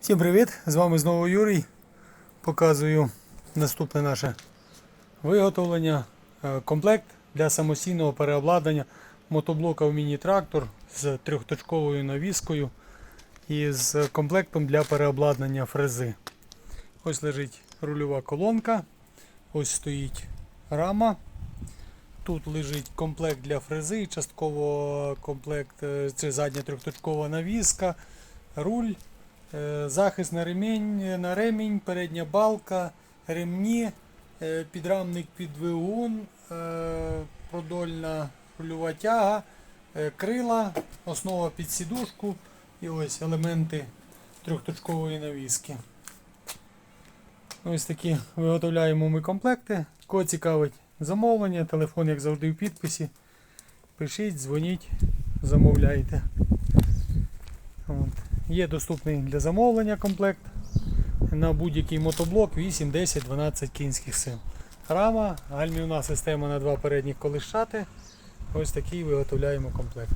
Всім привіт! З вами знову Юрій. Показую наступне наше виготовлення. Е, Комплект для самостійного переобладнання мотоблока в міні-трактор з трьохточковою навіскою і з комплектом для переобладнання фрези. Ось лежить рульова колонка, ось стоїть рама. Тут лежить комплект для фрези, частково комплект е, це задня трьохточкова навіска, руль. Е, Захист на ремінь, на ремінь, передня балка, ремні, е, підрамник під двигун, е, продольна рульова тяга, крила, основа під сідушку і ось елементи трьохточкової навіски. Ось такі виготовляємо ми комплекти. Кого цікавить замовлення, телефон, як завжди, в підписі. Пишіть, дзвоніть, замовляйте. От. Є доступний для замовлення комплект на будь-який мотоблок 8, 10, 12 кінських сил. Рама, гальмівна система на два передніх колишати. Ось такий виготовляємо комплект.